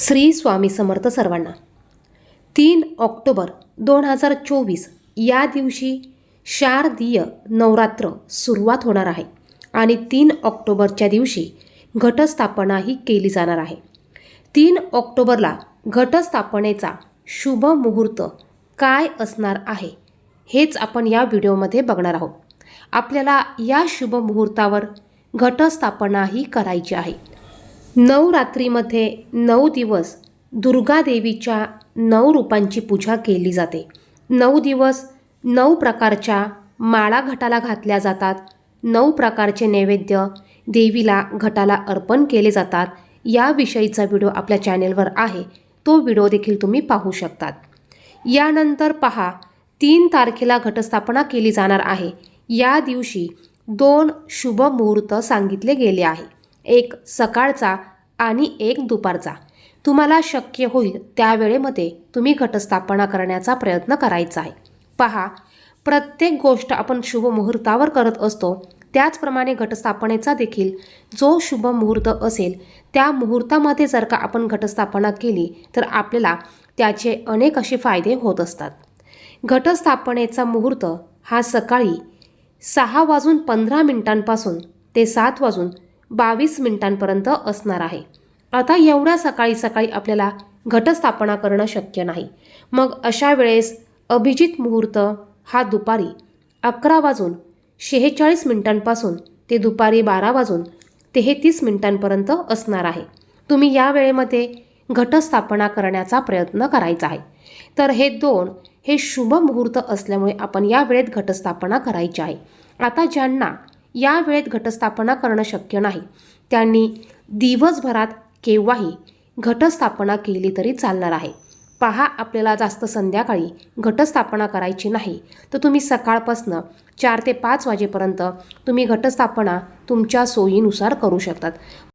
श्री स्वामी समर्थ सर्वांना. तीन ऑक्टोबर दोन हजार चोवीस या दिवशी शारदीय नवरात्र सुरुवात होणार आहे आणि तीन ऑक्टोबरच्या दिवशी घटस्थापनाही केली जाणार आहे. तीन ऑक्टोबरला घटस्थापनेचा शुभ मुहूर्त काय असणार आहे हेच आपण या व्हिडिओमध्ये बघणार आहोत. आपल्याला या शुभ मुहूर्तावर घटस्थापनाही करायची आहे. नवरात्रीमध्ये नऊ दिवस दुर्गा देवीच्या नऊ रूपांची पूजा केली जाते. नऊ दिवस नऊ प्रकारच्या माळा घटाला घातल्या जातात. नऊ प्रकारचे नैवेद्य देवीला घटाला अर्पण केले जातात. याविषयीचा व्हिडिओ आपल्या चॅनेलवर आहे. तो व्हिडिओ देखील तुम्ही पाहू शकतात. यानंतर पहा तीन तारखेला घटस्थापना केली जाणार आहे. या दिवशी दोन शुभ मुहूर्त सांगितले गेले आहे. एक सकाळचा आणि एक दुपारचा. तुम्हाला शक्य होईल त्या वेळेमध्ये तुम्ही घटस्थापना करण्याचा प्रयत्न करायचा आहे. पहा प्रत्येक गोष्ट आपण शुभ मुहूर्तावर करत असतो. त्याचप्रमाणे घटस्थापनेचा देखील जो शुभ मुहूर्त असेल त्या मुहूर्तामध्ये जर का आपण घटस्थापना केली तर आपल्याला त्याचे अनेक असे फायदे होत असतात. घटस्थापनेचा मुहूर्त हा सकाळी सहा वाजून पंधरा मिनिटांपासून ते सात वाजून बावीस मिनिटांपर्यंत असणार आहे. आता एवढ्या सकाळी सकाळी आपल्याला घटस्थापना करणं शक्य नाही. मग अशा वेळेस अभिजित मुहूर्त हा दुपारी अकरा वाजून शेहेचाळीस मिनिटांपासून ते दुपारी बारा वाजून तेहतीस मिनिटांपर्यंत असणार आहे. तुम्ही या वेळेमध्ये घटस्थापना करण्याचा प्रयत्न करायचा आहे. तर हे दोन हे शुभ मुहूर्त असल्यामुळे आपण या वेळेत घटस्थापना करायची आहे. आता ज्यांना या वेळेत घटस्थापना करणं शक्य नाही. त्यांनी दिवसभरात केव्हाही घटस्थापना केली तरी चालणार आहे. पहा आपल्याला जास्त संध्याकाळी घटस्थापना करायची नाही तर तुम्ही सकाळपासनं चार ते पाच वाजेपर्यंत तुम्ही घटस्थापना तुमच्या सोयीनुसार करू शकतात.